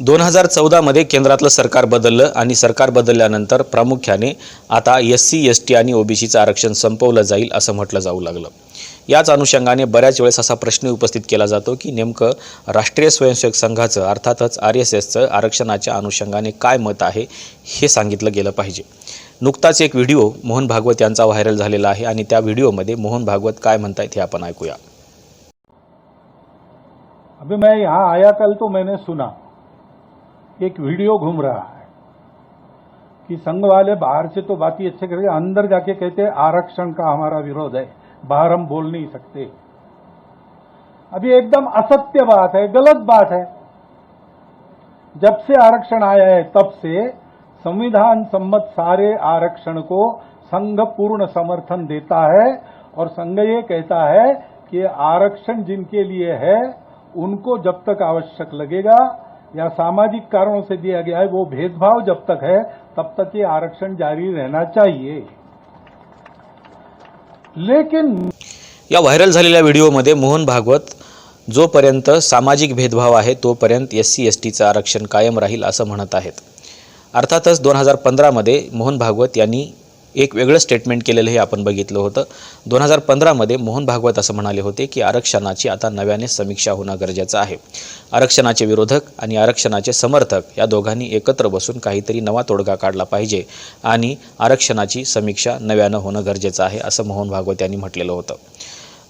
दोन हजार चौदामध्ये केंद्रातलं सरकार बदललं आणि सरकार बदलल्यानंतर प्रामुख्याने आता एस सी एस टी आणि ओबीसीचं आरक्षण संपवलं जाईल असं म्हटलं जाऊ लागलं. याच अनुषंगाने बऱ्याच वेळेस असा प्रश्न उपस्थित केला जातो की नेमकं राष्ट्रीय स्वयंसेवक संघाचं अर्थातच आर एस एसचं आरक्षणाच्या अनुषंगाने काय मत आहे हे सांगितलं गेलं पाहिजे. नुकताच एक व्हिडिओ मोहन भागवत यांचा व्हायरल झालेला आहे आणि त्या व्हिडिओमध्ये मोहन भागवत काय म्हणतायत हे आपण ऐकूया. अभी मैं यहाँ आया कल तो मैंने सुना. एक वीडियो घूम रहा है कि संघ वाले बाहर से तो बात ही अच्छे करके अंदर जाके कहते हैं, आरक्षण का हमारा विरोध है, बाहर हम बोल नहीं सकते। अभी एकदम असत्य बात है, गलत बात है। जब से आरक्षण आया है, तब से संविधान सम्मत सारे आरक्षण को संघ पूर्ण समर्थन देता है और संघ ये कहता है कि आरक्षण जिनके लिए है, उनको जब तक आवश्यक लगेगा या सामाजिक कारणों से दिया गया है वो भेदभाव जब तक है तब तक ये आरक्षण जारी रहना चाहिए। लेकिन या व्हायरल झालेल्या व्हिडिओमध्ये मोहन भागवत जोपर्यंत सामाजिक भेदभाव आहे तोपर्यंत एस सी एस टीचं आरक्षण कायम राहील असं म्हणत आहेत. अर्थातच दोन हजार पंधरामध्ये मोहन भागवत यांनी एक वेगळं स्टेटमेंट केलेलं हे आपण बघितलं होतं. दोन हजार पंधरामध्ये मोहन भागवत असं म्हणाले होते की आरक्षणाची आता नव्याने समीक्षा होणं गरजेचं आहे. आरक्षणाचे विरोधक आणि आरक्षणाचे समर्थक या दोघांनी एकत्र बसून काहीतरी नवा तोडगा काढला पाहिजे आणि आरक्षणाची समीक्षा नव्यानं होणं गरजेचं आहे असं मोहन भागवत यांनी म्हटलेलं होतं.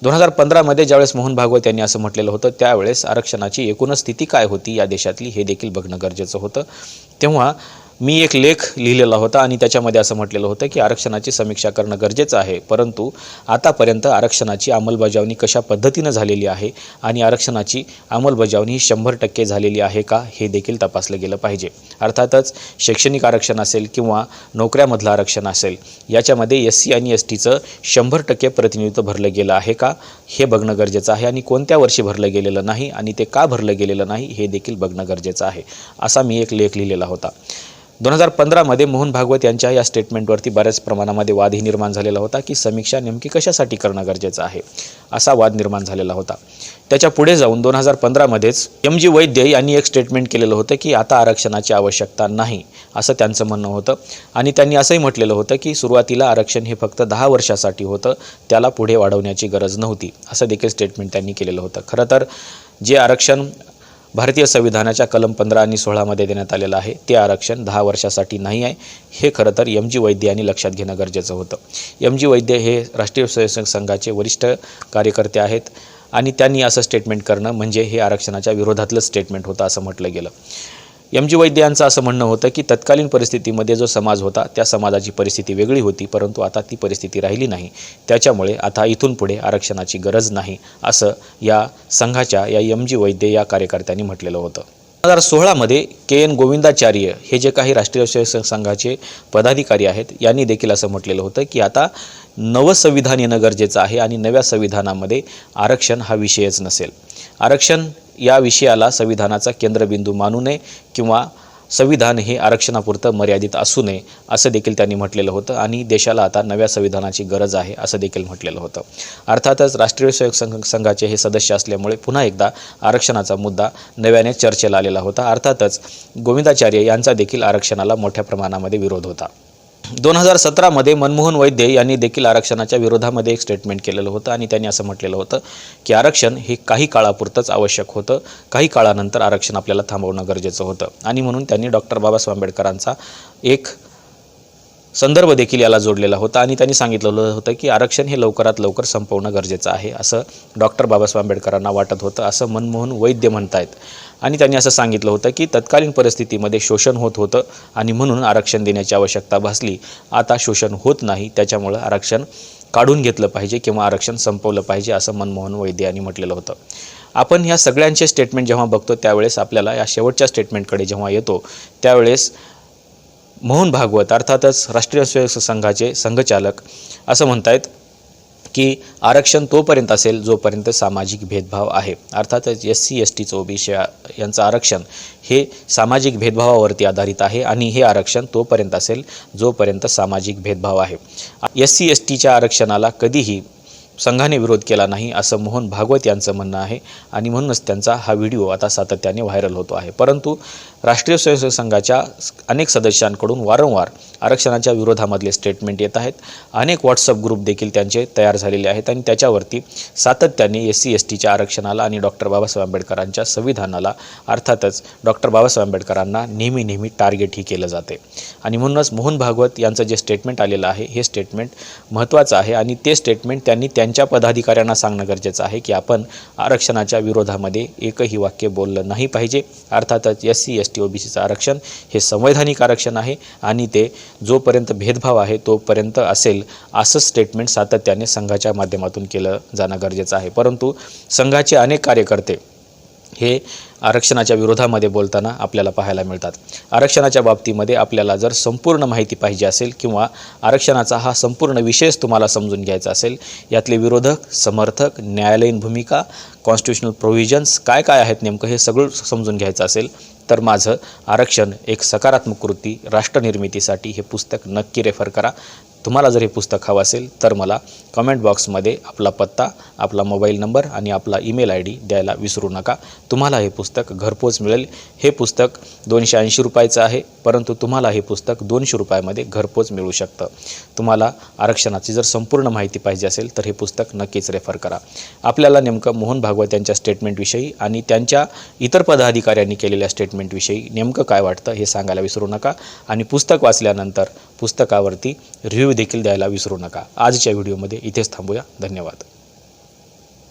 दोन हजार पंधरामध्ये ज्यावेळेस मोहन भागवत यांनी असं म्हटलेलं होतं त्यावेळेस आरक्षणाची एकूणच स्थिती काय होती या देशातली हे देखील बघणं गरजेचं होतं. तेव्हा मी एक लेख लिहिलेला होता आणि त्याच्यामध्ये असं म्हटलेलं होतं की आरक्षणाची समीक्षा करणं गरजेचं आहे परंतु आतापर्यंत आरक्षणाची अंमलबजावणी कशा पद्धतीनं झालेली आहे आणि आरक्षणाची अंमलबजावणी ही शंभर टक्के झालेली आहे का हे देखील तपासलं गेलं पाहिजे. अर्थातच शैक्षणिक आरक्षण असेल किंवा नोकऱ्यामधलं आरक्षण असेल याच्यामध्ये एस सी आणि एस टीचं शंभर टक्के प्रतिनिधित्व भरलं गेलं आहे का हे बघणं गरजेचं आहे आणि कोणत्या वर्षी भरलं गेलेलं नाही आणि ते का भरलं गेलेलं नाही हे देखील बघणं गरजेचं आहे असा मी एक लेख लिहिलेला होता. दोन हजार पंधरामध्ये मोहन भागवत यांच्या या स्टेटमेंटवरती बऱ्याच प्रमाणामध्ये वादही निर्माण झालेला होता की समीक्षा नेमकी कशासाठी करणं गरजेचं आहे असा वाद निर्माण झालेला होता. त्याच्या पुढे जाऊन दोन हजार पंधरामध्येच एम जी वैद्य यांनी एक स्टेटमेंट केलेलं होतं की आता आरक्षणाची आवश्यकता नाही असं त्यांचं म्हणणं होतं. आणि त्यांनी असंही म्हटलेलं होतं की सुरुवातीला आरक्षण हे फक्त दहा वर्षासाठी होतं त्याला पुढे वाढवण्याची गरज नव्हती असं देखील स्टेटमेंट त्यांनी केलेलं होतं. खरं तर जे आरक्षण भारतीय संविधानाच्या कलम पंधरा आणि सोळामध्ये देण्यात आलेलं आहे. ते आरक्षण दहा वर्षासाठी नाही आहे. हे खरं तर एम जी वैद्य यांनी लक्षात घेणं गरजेचं होतं. एम जी वैद्य हे राष्ट्रीय स्वयंसेवक संघाचे वरिष्ठ कार्यकर्ते आहेत आणि त्यांनी असं स्टेटमेंट करणं म्हणजे हे आरक्षणाच्या विरोधातलं स्टेटमेंट होतं असं म्हटलं गेलं. एम जी वैद्य यांचं असं म्हणणं होतं की तत्कालीन परिस्थितीमध्ये जो समाज होता त्या समाजाची परिस्थिती वेगळी होती परंतु आता ती परिस्थिती राहिली नाही. त्याच्यामुळे आता इथून पुढे आरक्षणाची गरज नाही असं या संघाच्या या एम जी वैद्य या कार्यकर्त्यांनी म्हटलेलं होतं. हजार सोळामध्ये के एन गोविंदाचार्य हे जे काही राष्ट्रीय स्वयंसेवक संघाचे पदाधिकारी आहेत यांनी देखील असं म्हटलेलं होतं की आता नवं संविधान येणं गरजेचं आहे आणि नव्या संविधानामध्ये आरक्षण हा विषयच नसेल. आरक्षण या विषयाला संविधानाचा केंद्रबिंदू मानू नये किंवा संविधान हे आरक्षणापुरतं मर्यादित असू नये असं देखील त्यांनी म्हटलेलं होतं आणि देशाला आता नव्या संविधानाची गरज आहे असं देखील म्हटलेलं होतं. अर्थातच राष्ट्रीय स्वयंसेवक संघ संघाचे हे सदस्य असल्यामुळे पुन्हा एकदा आरक्षणाचा मुद्दा नव्याने चर्चेला आलेला होता. अर्थातच गोविंदाचार्य यांचा देखील आरक्षणाला मोठ्या प्रमाणामध्ये विरोध होता. दोन हजार सतरामध्ये मनमोहन वैद्य यांनी देखील आरक्षणाच्या विरोधामध्ये एक स्टेटमेंट केलेलं होतं आणि त्यांनी असं म्हटलेलं होतं की आरक्षण हे काही काळापुरतंच आवश्यक होतं. काही काळानंतर आरक्षण आपल्याला थांबवणं गरजेचं होतं. आणि म्हणून त्यांनी डॉक्टर बाबासाहेब आंबेडकरांचा एक संदर्भ देखील याला जोडलेला होता आणि त्यांनी सांगितलेलं होतं की आरक्षण हे लवकरात लवकर संपवणं गरजेचं आहे असं डॉक्टर बाबासाहेब आंबेडकरांना वाटत होतं असं मनमोहन वैद्य म्हणतायत. आणि त्यांनी असं सांगितलं होतं की तत्कालीन परिस्थितीमध्ये शोषण होत होतं आणि म्हणून आरक्षण देण्याची आवश्यकता भासली. आता शोषण होत नाही त्याच्यामुळं आरक्षण काढून घेतलं पाहिजे किंवा आरक्षण संपवलं पाहिजे असं मनमोहन वैद्य यांनी म्हटलेलं होतं. आपण ह्या सगळ्यांचे स्टेटमेंट जेव्हा बघतो त्यावेळेस आपल्याला या शेवटच्या स्टेटमेंटकडे जेव्हा येतो त्यावेळेस मोहन भागवत अर्थातच राष्ट्रीय स्वयंसेवक संघाचे संघचालक असं म्हणतायत की आरक्षण तोपर्यंत असेल जोपर्यंत सामाजिक भेदभाव आहे. अर्थातच एस सी एस टीचं ओबीसी यांचं आरक्षण हे सामाजिक भेदभावावरती आधारित आहे आणि हे आरक्षण तोपर्यंत असेल जोपर्यंत सामाजिक भेदभाव आहे. एस सी एस टीच्या आरक्षणाला कधीही संघाने विरोध केला नाही असं मोहन भागवत यांचं म्हणणं आहे. आणि म्हणूनच त्यांचा हा व्हिडिओ आता सातत्याने व्हायरल होतो आहे. परंतु राष्ट्रीय स्वयंसेवक संघाच्या अनेक सदस्यांकडून वारंवार आरक्षणाच्या विरोधामधले स्टेटमेंट येत आहेत. अनेक व्हॉट्सअप ग्रुप देखील त्यांचे तयार झालेले आहेत आणि त्याच्यावरती सातत्याने एस सी एस टीच्या आरक्षणाला आणि डॉक्टर बाबासाहेब आंबेडकरांच्या संविधानाला अर्थातच डॉक्टर बाबासाहेब आंबेडकरांना नेहमी नेहमी टार्गेट ही केलं जाते. आणि म्हणूनच मोहन भागवत यांचं जे स्टेटमेंट आलेलं आहे हे स्टेटमेंट महत्त्वाचं आहे. आणि ते स्टेटमेंट त्यांनी त्यांच्या पदाधिकाऱ्यांना सांगणं गरजेचं आहे की आपण आरक्षणाच्या विरोधामध्ये एकही वाक्य बोललं नाही पाहिजे. अर्थातच S C S T O B सीचं आरक्षण हे संवैधानिक आरक्षण आहे आणि ते जोपर्यंत भेदभाव आहे तोपर्यंत असेल असं स्टेटमेंट सातत्याने संघाच्या माध्यमातून केलं जाणं गरजेचं आहे. परंतु संघाचे अनेक कार्यकर्ते हे आरक्षणाच्या विरोधामध्ये बोलताना आपल्याला पाहायला मिळतात. आरक्षणाच्या बाबतीमध्ये आपल्याला जर संपूर्ण माहिती पाहिजे असेल किंवा आरक्षणाचा हा संपूर्ण विषयच तुम्हाला समजून घ्यायचा असेल यातले विरोधक समर्थक न्यायालयीन भूमिका कॉन्स्टिट्युशनल प्रोव्हिजन्स काय काय आहेत नेमकं हे सगळं समजून घ्यायचं असेल तर माझं आरक्षण एक सकारात्मक कृती राष्ट्रनिर्मितीसाठी हे पुस्तक नक्की रेफर करा. तुम्हाला जर हे पुस्तक हवं असेल तर मला कमेंट बॉक्समध्ये आपला पत्ता आपला मोबाईल नंबर आणि आपला ईमेल आय डी द्यायला विसरू नका. तुम्हाला हे पुस्तक पुस्तक घरपोच मिळेल. हे पुस्तक दोनशे ऐंशी रुपयाचं आहे परंतु तुम्हाला हे पुस्तक दोनशे रुपयामध्ये घरपोच मिळू शकतं. तुम्हाला आरक्षणाची जर संपूर्ण माहिती पाहिजे असेल तर हे पुस्तक नक्कीच रेफर करा. आपल्याला नेमकं मोहन भागवत यांच्या स्टेटमेंटविषयी आणि त्यांच्या इतर पदाधिकाऱ्यांनी केलेल्या स्टेटमेंटविषयी नेमकं काय वाटतं हे सांगायला विसरू नका. आणि पुस्तक वाचल्यानंतर पुस्तकावरती रिव्ह्यू देखील द्यायला विसरू नका. आजच्या व्हिडिओमध्ये इथेच थांबूया. धन्यवाद.